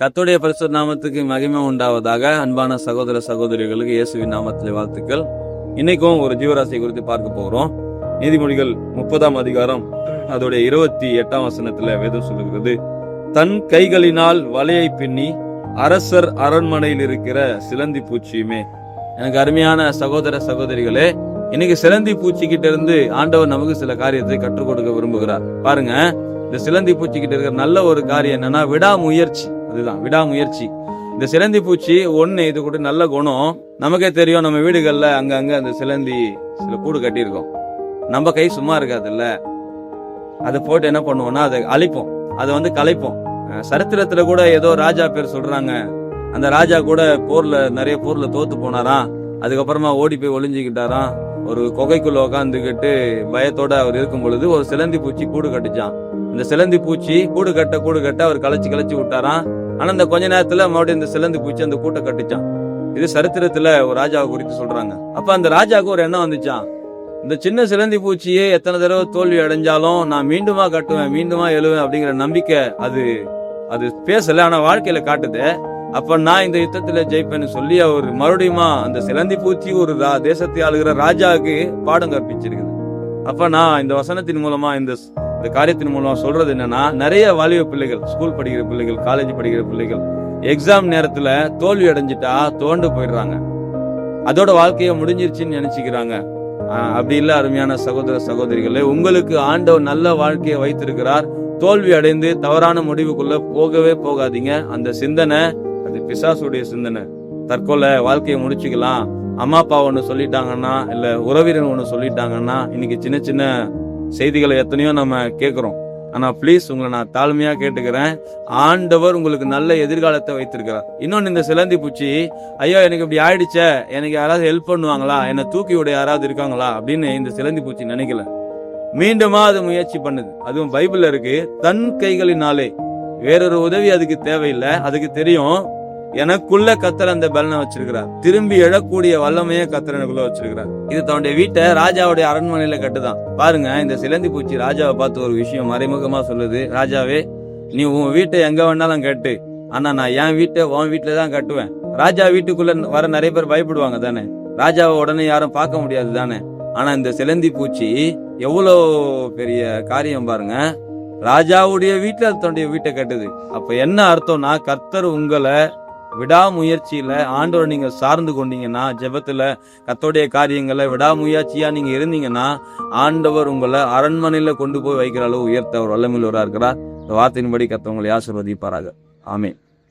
கத்துடைய பரிசுத்த நாமத்துக்கு மகிமை உண்டாவதாக அன்பான சகோதர சகோதரிகளுக்கு இயேசுவின் நாமத்திலே வாழ்த்துக்கள். இன்னைக்கும் ஒரு ஜீவராசியை குறித்து பார்க்க போகிறோம் நீதிமொழிகள் முப்பதாம் அதிகாரம் அதோடைய இருபத்தி எட்டாம் வசனத்துல வேதம் சொல்லுகிறது. தன் கைகளினால் வலையை பின்னி அரசர் அரண்மனையில் இருக்கிற சிலந்தி பூச்சியுமே. எனக்கு அருமையான சகோதர சகோதரிகளே இன்னைக்கு சிலந்தி பூச்சி கிட்ட இருந்து ஆண்டவர் நமக்கு சில காரியத்தை கற்றுக் கொடுக்க விரும்புகிறார். பாருங்க இந்த சிலந்தி பூச்சிக்கிட்ட இருக்கிற நல்ல ஒரு காரியம் என்னன்னா விடாமுயற்சி. அதுதான் விடாமுயற்சி. இந்த சிலந்தி பூச்சி ஒண்ணு இது கூட நல்ல குணம். நமக்கே தெரியும் நம்ம வீடுகள்ல அங்கங்கே அந்த சிலந்தி சில கூடு கட்டியிருக்கோம். நம்ம கை சும்மா இருக்காதுல்ல. அதை போட்டு என்ன பண்ணுவோம்னா அதை அழிப்போம். அதை வந்து கலைப்போம் சரித்திரத்தில் சரித்திரத்துல கூட ஏதோ ராஜா பேர் சொல்றாங்க. அந்த ராஜா கூட போர்ல நிறைய போர்ல தோத்து போனாராம். அதுக்கப்புறமா ஓடி போய் ஒளிஞ்சுக்கிட்டாராம். ஒரு குகைக்குள்ள உட்காந்துக்கிட்டு பயத்தோட அவர் இருக்கும் பொழுது ஒரு சிலந்தி பூச்சி கூடு கட்டுச்சான் இந்த சிலந்தி பூச்சி கூடு கட்ட கூடு கட்ட அவர் களைச்சு களைச்சு விட்டாராம். ஆனா இந்த கொஞ்ச நேரத்துல மறுபடியும் இந்த சிலந்தி பூச்சி அந்த கூட்டை கட்டுச்சான் இது சரித்திரத்துல ஒரு ராஜாவை குறித்து சொல்றாங்க. அப்ப அந்த ராஜாவுக்கு ஒரு எண்ணம் வந்துச்சான் இந்த சின்ன சிலந்தி பூச்சியே எத்தனை தடவை தோல்வி அடைஞ்சாலும் நான் மீண்டுமா கட்டுவேன் மீண்டுமா எழுவேன் அப்படிங்கிற நம்பிக்கை அது அது பேசல ஆனா வாழ்க்கையில காட்டுது. அப்ப நான் இந்த யுத்தத்துல ஜெயிப்பேன்னு சொல்லி அவர் மறுபடியுமா அந்த சிலந்தி பூச்சி ஒரு தேசத்தை ஆளுகிற ராஜாவுக்கு பாடம் கற்பிச்சிருக்குது. அப்ப நான் இந்த வசனத்தின் மூலமா இந்த இந்த காரியத்தின் மூலமா சொல்றது என்னன்னா நிறைய வாலிப பிள்ளைகள் ஸ்கூல் படிக்கிற பிள்ளைகள் காலேஜ் படிக்கிற பிள்ளைகள் எக்ஸாம் நேரத்துல தோல்வி அடைஞ்சிட்டா தோண்டு போயிடுறாங்க. அதோட வாழ்க்கைய முடிஞ்சிருச்சுன்னு நினைச்சுக்கிறாங்க. அப்படி இல்ல அருமையான சகோதர சகோதரிகளே உங்களுக்கு ஆண்டவர் நல்ல வாழ்க்கையை வைத்திருக்கிறார். தோல்வி அடைந்து தவறான முடிவுக்குள்ள போகவே போகாதீங்க. அந்த சிந்தனை அது பிசாசுடைய சிந்தனை. தற்கொலை வாழ்க்கையை முடிச்சுக்கலாம். அம்மா அப்பா ஒன்று சொல்லிட்டாங்கன்னா இல்லை உறவினர் ஒன்று சொல்லிட்டாங்கன்னா இன்னைக்கு சின்ன சின்ன செய்திகளை எத்தனையோ நம்ம கேட்குறோம் ஆனால் ப்ளீஸ் உங்களை நான் தாழ்மையாக கேட்டுக்கிறேன். ஆண்டவர் உங்களுக்கு நல்ல எதிர்காலத்தை வைத்திருக்கிறார். இன்னொன்று இந்த சிலந்தி பூச்சி ஐயோ எனக்கு இப்படி ஆயிடுச்சே எனக்கு யாராவது ஹெல்ப் பண்ணுவாங்களா? என்னை தூக்கி விட யாராவது இருக்காங்களா? அப்படின்னு இந்த சிலந்தி பூச்சி நினைக்கல. மீண்டுமா அது முயற்சி பண்ணுது. அதுவும் பைபிளில் இருக்கு தன் கைகளினாலே. வேறொரு உதவி அதுக்கு தேவையில்லை. அதுக்கு தெரியும் எனக்குள்ள கத்தர் அந்த பலனை வச்சிருக்கிறார். திரும்பி எழக்கூடிய வல்லமையே கத்தர் எனக்குள்ள வச்சிருக்கிறார். இது தன்னுடைய வீட்டை ராஜாவுடைய அரண்மனையில கட்டுதான். பாருங்க இந்த சிலந்தி பூச்சி ராஜாவை பார்த்து ஒரு விஷயம் மறைமுகமா சொல்லுது. ராஜாவே நீ உன் வீட்டை எங்க வேணாலும் கட்டு. ஆனா நான் என் வீட்டை உன் வீட்டுல தான் கட்டுவேன். ராஜா வீட்டுக்குள்ள வர நிறைய பேர் பயப்படுவாங்க தானே. ராஜாவை உடனே யாரும் பார்க்க முடியாது தானே. ஆனா இந்த சிலந்தி பூச்சி எவ்வளோ பெரிய காரியம் பாருங்க. ராஜாவுடைய வீட்டுல தன்னுடைய வீட்டை கட்டுது. அப்ப என்ன அர்த்தம்னா கர்த்தர் உங்களை விடாமுயற்சியில ஆண்டவர் நீங்க சார்ந்து கொண்டீங்கன்னா ஜெபத்துல கத்தோடைய காரியங்களை விடாமுயற்சியா நீங்க இருந்தீங்கன்னா ஆண்டவர் உங்களை அரண்மனையில கொண்டு போய் வைக்கிற அளவு உயர்த்த அவர் வல்லமையில் இருக்கிறார். இந்த வார்த்தையின்படி கத்தவங்களை ஆசிர்வதிப்பாராக. ஆமே